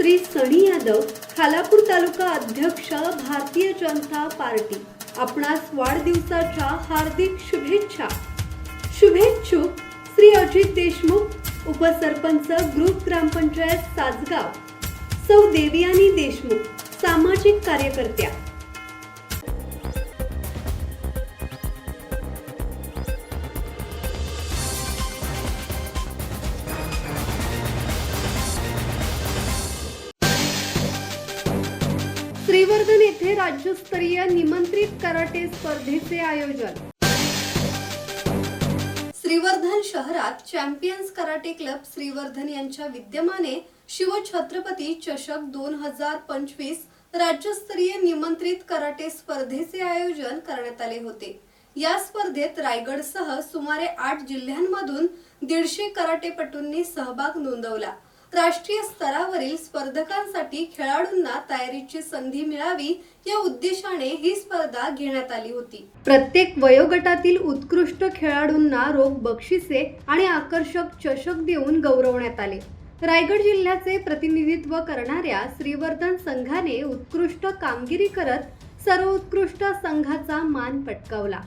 श्री सणी यादव खालापूर तालुका अध्यक्ष भारतीय जनता पार्टी. आपणास वाढदिवसाच्या हार्दिक शुभेच्छा. शुभेच्छुक श्री अजित देशमुख उपसरपंच ग्रुप ग्रामपंचायत सासगाव. सौ देवयानी देशमुख सामाजिक कार्यकर्त्या. श्रीवर्धन येथे राज्यस्तरीय निमंत्रित कराटे स्पर्धेचे आयोजन. श्रीवर्धन शहरात चॅम्पियन्स कराटे क्लब श्रीवर्धन यांच्या विद्यमाने शिवछत्रपती चषक दोन हजार पंचवीस राज्यस्तरीय निमंत्रित कराटे स्पर्धेचे आयोजन करण्यात आले होते. या स्पर्धेत रायगडसह सुमारे आठ जिल्ह्यांमधून दीडशे कराटेपटूंनी सहभाग नोंदवला. राष्ट्रीय स्तरावरील स्पर्धकांसाठी खेळाडूंना तयारीची संधी मिळावी या उद्देशाने ही स्पर्धा घेण्यात आली होती. प्रत्येक वयोगटातील उत्कृष्ट खेळाडूंना रोख बक्षिसे आणि आकर्षक चषक देऊन गौरवण्यात आले. रायगड जिल्ह्याचे प्रतिनिधित्व करणाऱ्या श्रीवर्धन संघाने उत्कृष्ट कामगिरी करत सर्वोत्कृष्ट संघाचा मान पटकावला.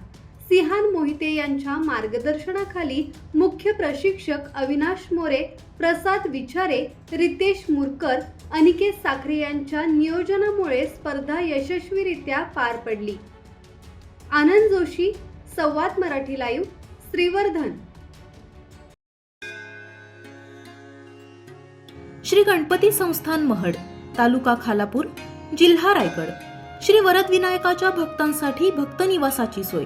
सिहान मोहिते यांच्या मार्गदर्शनाखाली मुख्य प्रशिक्षक अविनाश मोरे प्रसाद विचारे रितेश मुरकर अनिकेत साखरे यांच्या नियोजनामुळे स्पर्धा यशस्वीरित्या पार पडली. आनंद जोशी संवाद मराठी लाईव्ह श्रीवर्धन. श्री गणपती संस्थान महड तालुका खालापूर जिल्हा रायगड. श्री वरद विनायकाच्या भक्तांसाठी भक्त निवासाची सोय.